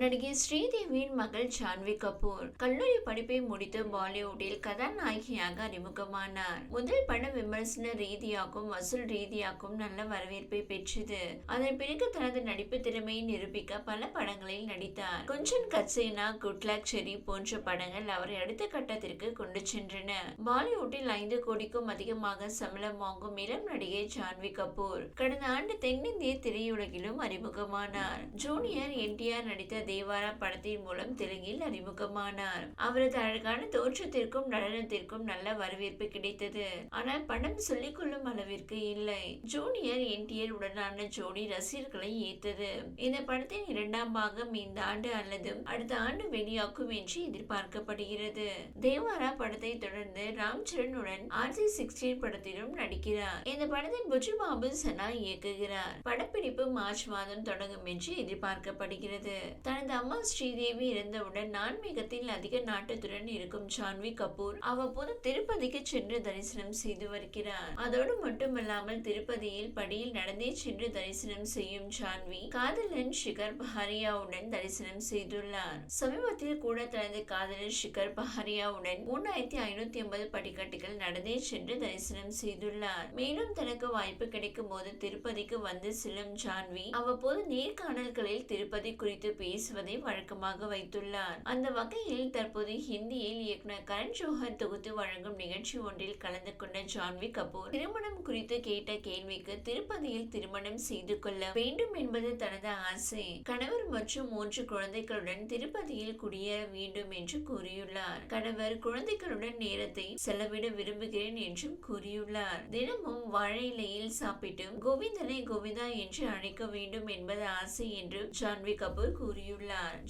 நடிகை ஸ்ரீதேவியின் மகள் ஜான்வி கபூர் கல்லூரி படிப்பை முடித்து பாலிவுட்டில் கதாநாயகியாக அறிமுகமானார். முதல் படம் விமர்சன ரீதியாகவும் வசூல் ரீதியாகவும் நல்ல வரவேற்பை பெற்றது. அதன் பிறகு தனது நடிப்பு திறமையை நிரூபிக்க பல படங்களில் நடித்தார். கொஞ்சன் கச்சேனா குட்லக் செரி போன்ற படங்கள் அவரை அடுத்த கட்டத்திற்கு கொண்டு சென்றன. பாலிவுட்டில் ஐந்து கோடிக்கும் அதிகமாக சம்பளம் வாங்கும் இளம் நடிகை ஜான்வி கபூர் கடந்த ஆண்டு தென்னிந்திய திரையுலகிலும் அறிமுகமானார். ஜூனியர் என்டிஆர் நடித்த தேவாரா படத்தின் மூலம் தெலுங்கில் அறிமுகமானார். அவரது அழகான தோற்றத்திற்கும் நடனத்திற்கும் நல்ல வரவேற்பு கிடைத்தது. ஆனால் படம் சொல்லிக் கொள்ளும் அளவிற்கு இல்லை. ஜூனியர் என்டிஆர் உடனான ஜோடி ரசிகர்களை ஈர்த்தது. இந்த படத்தின் இரண்டாம் பாகம் இந்த ஆண்டு அல்லது அடுத்த ஆண்டு வெளியாகும் என்று எதிர்பார்க்கப்படுகிறது. தேவாரா படத்தை தொடர்ந்து ராம் சரணுடன் ஆர்ஜி சிக்ஸ்டீன் படத்திலும் நடிக்கிறார். இந்த படத்தை புஜு பாபு சனா இயக்குகிறார். படப்பிடிப்பு மார்ச் மாதம் தொடங்கும் என்று எதிர்பார்க்கப்படுகிறது. தனது அம்மா ஸ்ரீதேவி இறந்தவுடன் ஆன்மீகத்தில் அதிக நாட்டத்துடன் இருக்கும் ஜான்வி கபூர் அவ்வப்போது திருப்பதிக்கு சென்று தரிசனம் செய்து வருகிறார். அதோடு மட்டுமல்லாமல் திருப்பதியில் படியில் நடந்தே சென்று தரிசனம் செய்யும் ஜான்வி காதலன் ஷிகர் பஹாரியாவுடன் தரிசனம் செய்துள்ளார். சமீபத்தில் கூட தனது காதலன் ஷிகர் பஹாரியாவுடன் மூணாயிரத்தி ஐநூத்தி ஐம்பது படிக்கட்டுகள் நடந்தே சென்று தரிசனம் செய்துள்ளார். மேலும் தனக்கு வாய்ப்பு கிடைக்கும் போது திருப்பதிக்கு வந்து செல்லும் ஜான்வி அவ்வப்போது நேர்காணல்களில் திருப்பதி குறித்து பேசுவதை வழக்கமாக வைத்துள்ளார். அந்த வகையில் தற்போது ஹிந்தியில் இயக்குனர் கரண் ஜோஹர் தொகுத்து வழங்கும் நிகழ்ச்சி ஒன்றில் கலந்து கொண்ட ஜான்வி கபூர் திருமணம் குறித்து கேட்ட கேள்விக்கு திருப்பதியில் திருமணம் செய்து கொள்ள வேண்டும் என்பது தனது ஆசை. கணவர் மற்றும் மூன்று குழந்தைகளுடன் திருப்பதியில் குடியேற வேண்டும் என்று கூறியுள்ளார். கணவர் குழந்தைகளுடன் நேரத்தை செலவிட விரும்புகிறேன் என்றும் கூறியுள்ளார். தினமும் வாழை இலையில் சாப்பிட்டு கோவிந்தனை கோவிந்தா என்று அழைக்க வேண்டும் என்பது ஆசை என்று ஜான்வி கபூர் கூறியுள்ளார்.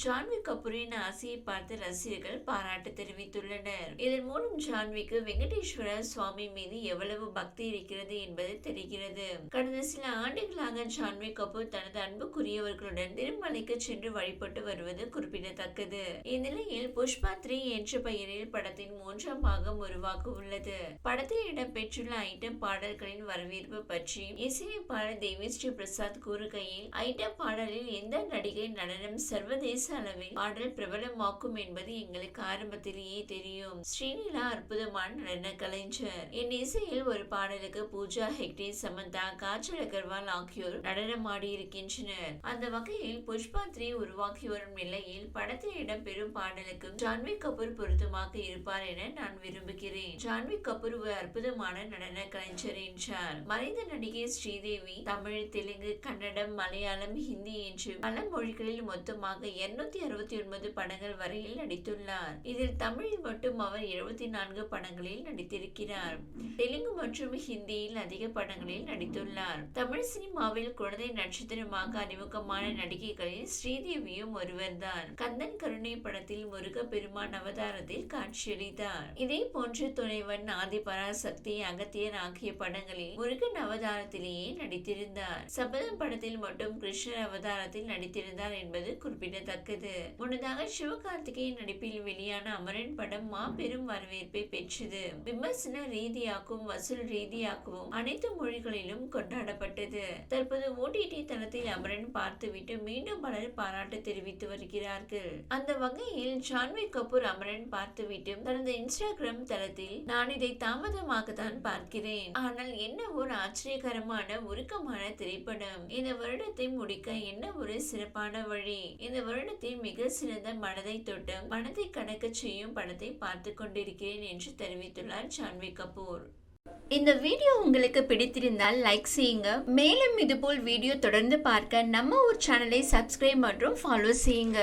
ஜான்வி கபூரின் ஆசையை பார்த்து ரசிகர்கள் பாராட்டு தெரிவித்துள்ளனர். இதன் மூலம் ஜான்விக்கு வெங்கடேஸ்வர சுவாமி மீது எவ்வளவு பக்தி இருக்கிறது என்பது தெரிகிறது. கடந்த சில ஆண்டுகளாக ஜான்வி கபூர் தனது அன்புக்குரியவர்களுடன் திருமலைக்கு சென்று வழிபட்டு வருவது குறிப்பிடத்தக்கது. இந்நிலையில் புஷ்பா த்ரீ என்ற பெயரில் படத்தின் மூன்றாம் பாகம் உருவாக்க உள்ளது படத்தில் இடம்பெற்றுள்ள ஐட்டம் பாடல்களின் வரவேற்பு பற்றி இசையமைப்பாளர் தேவிஸ்ரீ பிரசாத் கூறுகையில் ஐட்டம் பாடலில் எந்த நடிகை நடனம் சர்வதேச அளவில் பாடல் பிரபலமாக்கும் என்பது எங்களுக்கு ஆரம்பத்திலேயே தெரியும். ஸ்ரீநிலா அற்புதமான நடன கலைஞர். என் இசையில் ஒரு பாடலுக்கு பூஜா ஹெக்டே சமந்தா காஜல் அகர்வால் ஆகியோர் நடனமாடி இருக்கின்றனர் அந்த வகையில் புஷ்பா த்ரீ உருவாக்கி வரும் நிலையில் படத்தில் இடம்பெறும் பாடலுக்கு ஜான்வி கபூர் பொருத்தமாக இருப்பார் என நான் விரும்புகிறேன். ஜான்வி கபூர் ஒரு அற்புதமான நடன கலைஞர் என்றார். மறைந்த நடிகை ஸ்ரீதேவி தமிழ் தெலுங்கு கன்னடம் மலையாளம் ஹிந்தி என்று பல மொழிகளில் மொத்தம் மொத்தமாக இருநூத்தி அறுபத்தி ஒன்பது படங்கள் வரையில் நடித்துள்ளார். இதில் தமிழில் மட்டும் அவர் எழுபத்தி நான்கு படங்களில் நடித்திருக்கிறார். தெலுங்கு மற்றும் ஹிந்தியில் அதிக படங்களில் நடித்துள்ளார். தமிழ் சினிமாவில் குழந்தை நட்சத்திரமாக அறிமுகமான நடிகைகளில் ஸ்ரீதேவியும் ஒருவர்தான். கந்தன் கருணை படத்தில் முருக பெருமான் அவதாரத்தில் காட்சியளித்தார். இதே போன்று துணைவன் ஆதி பராசக்தி அகத்தியர் ஆகிய படங்களில் முருகன் அவதாரத்திலேயே நடித்திருந்தார். சபதம் படத்தில் மட்டும் கிருஷ்ணர் அவதாரத்தில் நடித்திருந்தார் என்பது குறிப்பிடத்தக்கது. முன்னதாக சிவகார்த்திகேயன் நடிப்பில் வெளியான அமரன் படம் மாபெரும் வரவேற்பை பெற்றது. விமர்சன ரீதியாகவும் வசூல் ரீதியாகவும் அனைத்து மொழிகளிலும் கொண்டாடப்பட்டது. தற்போது ஓடிடி தளத்தில் அமரன் பார்த்துவிட்டு மீண்டும் பலர் பாராட்டு தெரிவித்து வருகிறார்கள். அந்த வகையில் ஜான்வி கபூர் அமரன் பார்த்துவிட்டு தனது இன்ஸ்டாகிராம் தளத்தில் நான் இதை தாமதமாக தான் பார்க்கிறேன். ஆனால் என்ன ஒரு ஆச்சரியகரமான உருக்கமான திரைப்படம். இந்த வருடத்தை முடிக்க என்ன ஒரு சிறப்பான வழி? இந்த வருடத்தில் மிக சிறந்த மனதை தொட்டு மனதை கடக்க செய்யும் படத்தை பார்த்து கொண்டிருக்கிறேன் என்று தெரிவித்துள்ளார் ஜான்வி கபூர். இந்த வீடியோ உங்களுக்கு பிடித்திருந்தால் லைக் செய்யுங்க. மேலும் இதுபோல் வீடியோ தொடர்ந்து பார்க்க நம்ம ஒரு சேனலை சப்ஸ்கிரைப் மற்றும் ஃபாலோ செய்யுங்க.